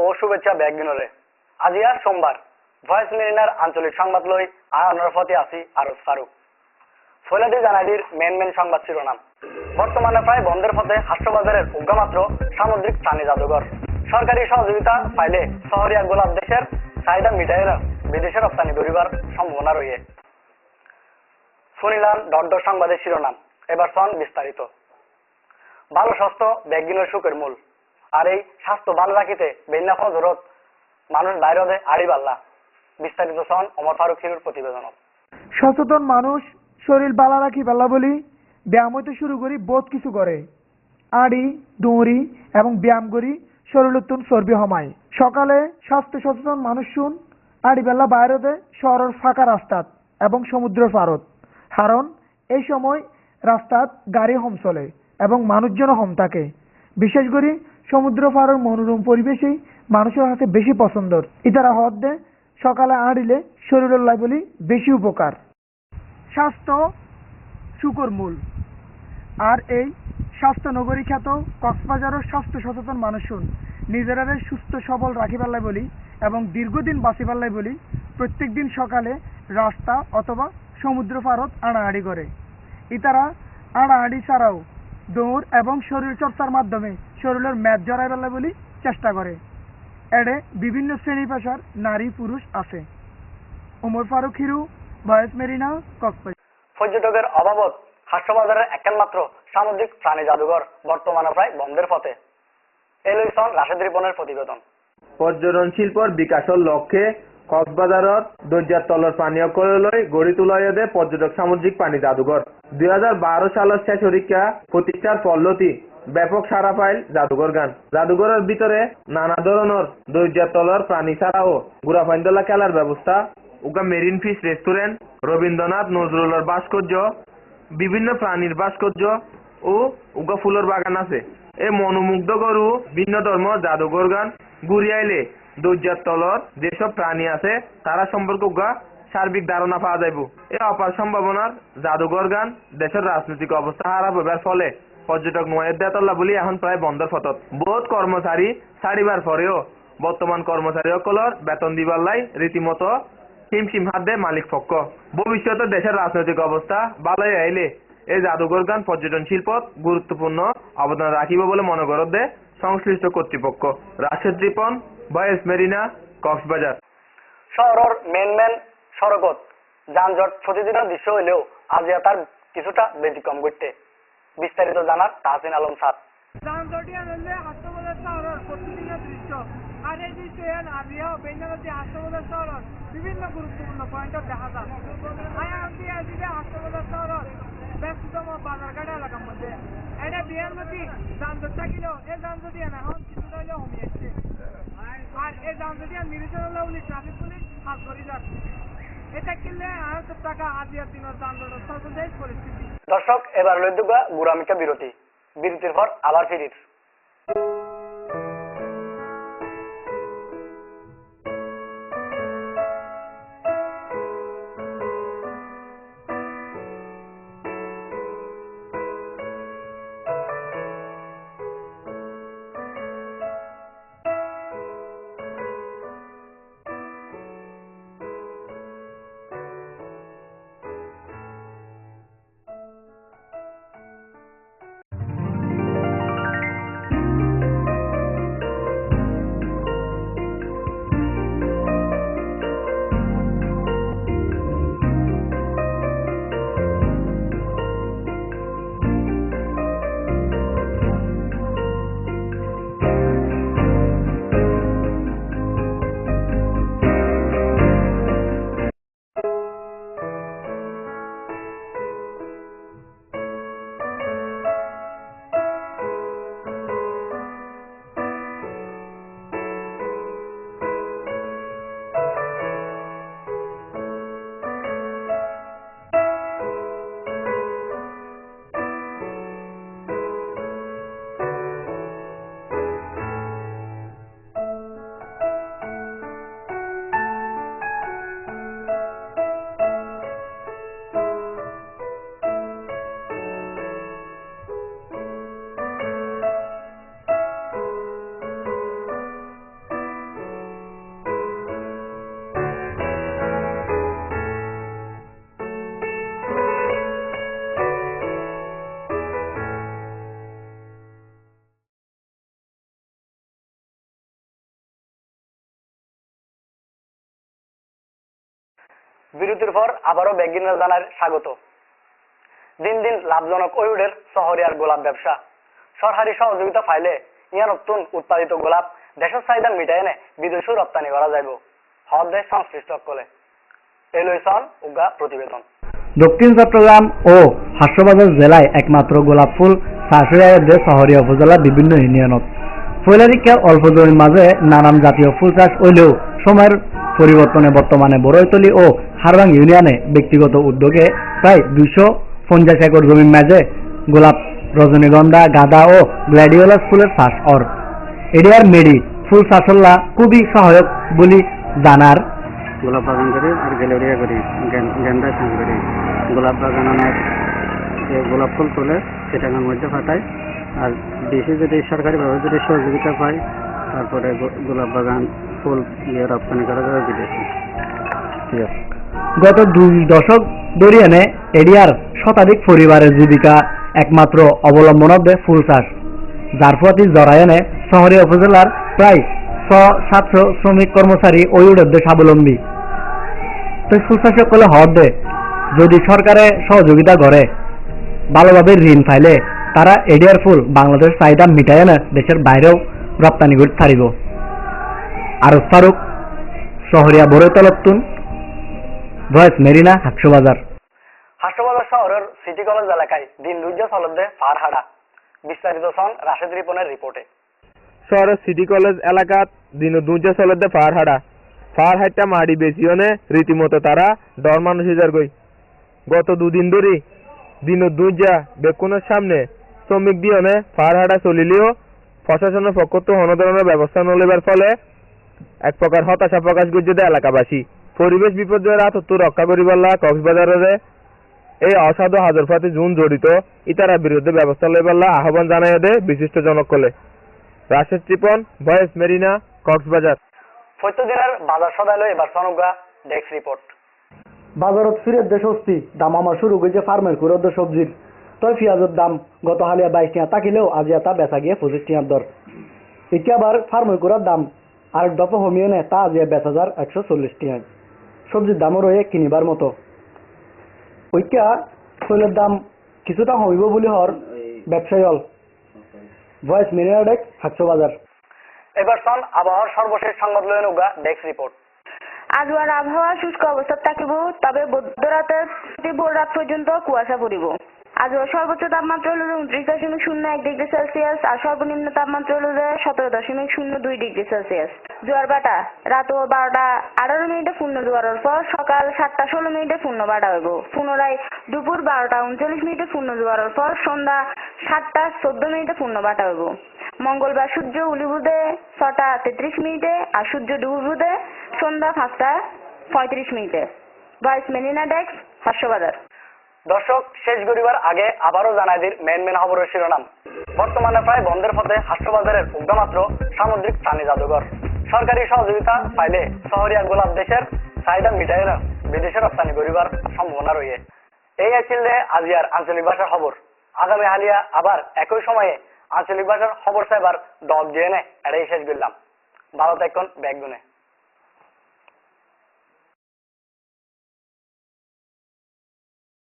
ও শুভেচ্ছা ব্যাগদিনরে আজি আর সোমবার ভয়েস মেরিনার আঞ্চলিক সংবাদ লই আয়নের ফতে আসি আরজ ফারুক ফৈলাদি জানাডির মেন মেন সংবাদ শিরোনাম বর্তমানে প্রায় বন্ধের পথে হাস্যবাজারের উজ্ঞামাত্র সামুদ্রিক প্রাণী জাদুঘর সরকারি সহযোগিতা পাইলে শহরিয়া গোলাপ দেশের চাহিদা মিটাইয়ের বিদেশে রপ্তানি করিবার সম্ভাবনা রয়ে শুনিলাম দড্ড সংবাদের শিরোনাম এবার সন বিস্তারিত ভালো স্বাস্থ্য ব্যাগিনের সুখের মূল। আর এই স্বাস্থ্য ভালো রাখিতে বেন্যা হজরত মানুষ বাইরে দে আড়ি পাল্লা। বিস্তারিত সন অমর ফারুক হিরুর প্রতিবেদন সচেতন মানুষ শরীর বালা রাখি পাল্লা বলি ব্যায়াম হইতে শুরু করি বোধ কিছু করে আড়ি দৌড়ি এবং ব্যায়াম করি শরীর উত্তন চর্বি হমায়। সকালে স্বাস্থ্য সচেতন মানুষ শুন আড়ি বেলা বাইরেতে শহরের ফাঁকা রাস্তাত এবং সমুদ্র পারত কারণ এই সময় রাস্তাত গাড়ি হম চলে এবং মানুষজনও হম থাকে। বিশেষ করে সমুদ্র পাড়ের মনোরম পরিবেশেই মানুষের হাতে বেশি পছন্দর। ইতারা হদ দে, সকালে আড়িলে শরীরের লাই বলি বেশি উপকার। স্বাস্থ্য শুকর মূল আর এই স্বাস্থ্য নগরী খ্যাত কক্সবাজারের স্বাস্থ্য সচেতন মানুষজন নিজেরারে সুস্থ, সবল রাখি পাল্লাই বলি এবং দীর্ঘদিন বাঁচি পাল্লাই বলি প্রত্যেক দিন সকালে রাস্তা অথবা সমুদ্র পারত আড়াআড়ি করে। ইতারা আড়াআড়ি ছাড়াও দৌড় এবং শরীর চর্চার মাধ্যমে শরীরের ম্যাচ জড়াই পাল্লাই বলি চেষ্টা করে। এডে বিভিন্ন শ্রেণি পেশার নারী পুরুষ আছে। ওমর ফারুক হিরু বয়স মেরিনা কক্সবাজার। পর্যটকের অভাবত হাস্যবাজারের একমাত্র সামুদ্রিক প্রাণী জাদুঘর বর্তমানে প্রায় বন্ধের পথে। এলই সন রাশেদ রিপনের প্রতিবেদন। পর্যটন শিল্পর বিকাশের লক্ষ্যে কক্সবাজারত দরজার তলর পানীয় কললৈ গড়ি তোলাইদে পর্যটক সামুদ্রিক পানি জাদুঘর। দুই হাজার বারো সালের শেষ পরীক্ষা প্রতিষ্ঠার পল্লতি ব্যাপক সারা পাইল জাদুঘর গান। জাদুঘরের ভিতরে নানা ধরনের দরজার তলর প্রাণী ছাড়াও গুড়াফাইন্দলা খেলার ব্যবস্থা, উগা মেরিন ফিশ রেস্টুরেন্ট, রবীন্দ্রনাথ নজরুলের ভাস্কর্য, বিভিন্ন প্রাণীর ভাস্কর্য ও উগা ফুলের বাগান আছে। এই মনোমুগ্ধ গরু ভিন্ন ধর্ম জাদুঘর গান ঘুরিয়াইলে দরজার তলর, যেসব প্রাণী আছে, তারা সম্পর্কে সার্বিক ধারণা পাওয়া যাইব। এই অপার সম্ভাবনার জাদুঘর গান, দেশের রাজনৈতিক অবস্থা খারাপ হবার ফলে পর্যটক নয়ের দেতল্লা বলি এখন প্রায় বন্ধর ফতত। বহুত কর্মচারী ছাড়িবার পরেও বর্তমান কর্মচারী সকলের বেতন দিবার লাই রীতিমতো হিমশিম হাত দেয় মালিক পক্ষ। ভবিষ্যতে দেশের রাজনৈতিক অবস্থা ভালোই আইলে এই জাদুঘর গান পর্যটন শিল্পত গুরুত্বপূর্ণ অবদান রাখিব বলে মনে করত সংশ্লিষ্ট কর্তৃপক্ষ। রাশেদ রিপন বয়েস মেরিনা কক্সবাজার। শহরের মেন মেন সড়কত যানজট প্রতিদিনের দৃশ্য হইলেও আজি তার কিছুটা ব্যতিক্রম করতে বিস্তারিত জানার তাহসিন আলম সাদ যানজটি আনলে হাস্যবাজার শহরের প্রতিদিনের দৃশ্য। আর এই দৃশ্য এর আজিয়া বেঞ্জানতি হাস্যবাজার শহরের বিভিন্ন গুরুত্বপূর্ণ পয়েন্টত দেখা যায়। আয়ান্তি আজিকে হাস্যবাজার শহরের ব্যস্ততম বাজারঘাট এলাকার মধ্যে। এটা বিয়ার মতি যানজট থাকিলেও এই যানজটি এখন কিছুটা হলেও কমে যাচ্ছে আর এই যানজটি আর নিরীক্ষণ উনি ট্রাফিক পুলিশ হাত করে যাচ্ছে এটা কিনলে আড়াইশো টাকা আজিয়ার দিনের যানজট সর্বদেশ পরিস্থিতি। দর্শক, এবার লইদুগা বুড়ামিকা বিরতি। বিরতির পর আবার ফিরির। বিরতির পর আবারও বেগিনার জানার স্বাগত। দিন দিন লাভজনক ওয়ুডের শহরিয়ার গোলাপ ব্যবসা। সরকারি সহযোগিতা পাইলে ইয়া নতুন উৎপাদিত গোলাপ দেশের চাহিদা মিটাই এনে বিদেশেও রপ্তানি করা যাইব। হদ দেশ সংশ্লিষ্ট কলে এলইসন উগা প্রতিবেদন। দক্ষিণ চট্টগ্রাম ও হাস্যবাজার জেলায় একমাত্র গোলাপ ফুল শাশুড়াইদের শহরীয় উপজেলার বিভিন্ন ইউনিয়নত। ফৈলারিকা অল্প জমির মাঝে নানান জাতীয় ফুল চাষ হইলেও সময়ের পরিবর্তনে বর্তমানে বড়ইতলি ও হারবাং ইউনিয়নে ব্যক্তিগত উদ্যোগে প্রায় দুশো পঞ্চাশ একর জমির মাঝে গোলাপ রজনীগন্ধা গাঁদা ও গ্ল্যাডিওলাস ফুলের চাষ অর। এডিয়ার মেডি ফুল চাষল্লা খুবই সহায়ক বলি জানার। গোলাপ বাগান করি আর গ্যালেরিয়া করি গেন্দা চাষ করি। গোলাপ বাগান আমার যে গোলাপ ফুল তোলে সেটার মধ্যে ফাটাই। আর বেশি যদি সরকারিভাবে যদি সহযোগিতা পাই তারপরে গোলাপ বাগান ফুল ইয়ে রপ্তানি করা যাবে বিদেশে। ঠিক আছে। গত দুই দশক দরিয়ানে এরিয়ার শতাধিক পরিবারের জীবিকা একমাত্র অবলম্বন হবে ফুল চাষ। যার প্রতি জরায়নে শহরে উপজেলার প্রায় ছ সাতশো শ্রমিক কর্মচারী ওই উদ্যোগে স্বাবলম্বী তো ফুল চাষে দে, যদি সরকারে সহযোগিতা করে ভালোভাবে ঋণ পাইলে তারা এডিয়ার ফুল বাংলাদেশ চাহিদা মিটায় না দেশের বাইরেও রপ্তানি করে থারিব আর ফারুক শহরিয়া বড়তলতুন ভয়েস মেরিনা হাকশোবাজার হাস্যবাজার শহরের সিটি কলেজ এলাকায় দিন দুর্য চলবে ফারহাডা। বিস্তারিত সন রাশেদ রিপনের রিপোর্টে। শহরের সিটি কলেজ এলাকাত দিন দুজা চলতে ফার হাডা ফার হাইটা মাড়ি বেচিওনে রীতিমতো তারা ডর মানুষ যার গই। গত দুদিন ধরে দিন দুজা বেকুনের সামনে শ্রমিক দিয়নে ফার হাডা চলিলেও প্রশাসনের পক্ষ তো কোনো ধরনের ব্যবস্থা নলেবার ফলে এক প্রকার হতাশা প্রকাশ করছে এলাকাবাসী। পরিবেশ বিপর্যয়ের আতত্ব রক্ষা করিবার কক্সবাজারের এই অসাধু হাজার ফাতে জুন জড়িত ইতারা বিরুদ্ধে ব্যবস্থা লইবার আহ্বান জানাই দে বিশিষ্ট জনকলে রাশেদ চিপন ভয়েস মেরিনা কক্সবাজার। প্রত্যেকদিনের বাজার সদাইল এবার সনগা ডেস্ক রিপোর্ট। বাজারত ফিরে দেশ হস্তি দাম আমার শুরু হয়েছে ফার্মের কুরদ্দ সবজির। তবে পেঁয়াজের দাম গত হালিয়া বাইশ টিয়া তাকিলেও আজি এটা বেচা গিয়ে পঁচিশ টিয়ার দর এতিয়া আবার ফার্মের কুড়ার দাম আরেক দফা কমিয়ে নে তা আজি বেচ হাজার একশো চল্লিশ টিয়ায় সবজির দামও রয়ে কিনিবার মতো। ঐক্যা শৈলের দাম কিছুটা হইব বলে হর ব্যবসায়ী হল। ভয়েস মিনিয়ার সাতশো বাজার। এবার সন আবহাওয়ার সর্বশেষ সংবাদ লয়ন উগা ডেক্স রিপোর্ট আজওয়ার আবহাওয়া শুষ্ক অবস্থা থাকিব তবে বুধ রাতে ভোর রাত পর্যন্ত কুয়াশা পড়িব। আজওয়ার সর্বোচ্চ তাপমাত্রা হল উনত্রিশ দশমিক শূন্য এক ডিগ্রি সেলসিয়াস, আর সর্বনিম্ন তাপমাত্রা হল সতেরো দশমিক শূন্য দুই ডিগ্রি সেলসিয়াস। জোয়ার বাটা, রাত বারোটা আঠারো মিনিটে পূর্ণ জোয়ারের পর সকাল সাতটা ষোলো মিনিটে পূর্ণ বাটা হইব। পুনরায় দুপুর বারোটা উনচল্লিশ মিনিটে পূর্ণ জোয়ারের পর সন্ধ্যা সাতটা চোদ্দ মিনিটে পূর্ণ বাটা হইব। মঙ্গলবার সূর্য উলিবুদে ছটা তেত্রিশ মিনিটে, আর সূর্য ডুবুদে সন্ধ্যা পাঁচটা পঁয়ত্রিশ মিনিটে। ভয়েস মেরিনা ডেস্ক হাস্যবাজার। দর্শক, শেষ গরিবার আগে আবারও জানাই দির মেন মেন খবরের শিরোনাম। বর্তমানে প্রায় বন্ধের পথে হাস্যবাজারের উদ্যমাত্র সামুদ্রিক প্রাণী জাদুঘর। সরকারি সহযোগিতা পাইলে শহরিয়া গোলাপ দেশের চাহিদা মিটাই বিদেশে রপ্তানি করিবার সম্ভাবনা রয়ে এই আছিল আজিয়ার আঞ্চলিক ভাষার খবর। আগামী হালিয়া আবার একই সময়ে আঞ্চলিক ভাষার খবর চাইবার দব দিয়ে নে এটাই শেষ করলাম ভালো থাকুন ব্যাগ গুনে।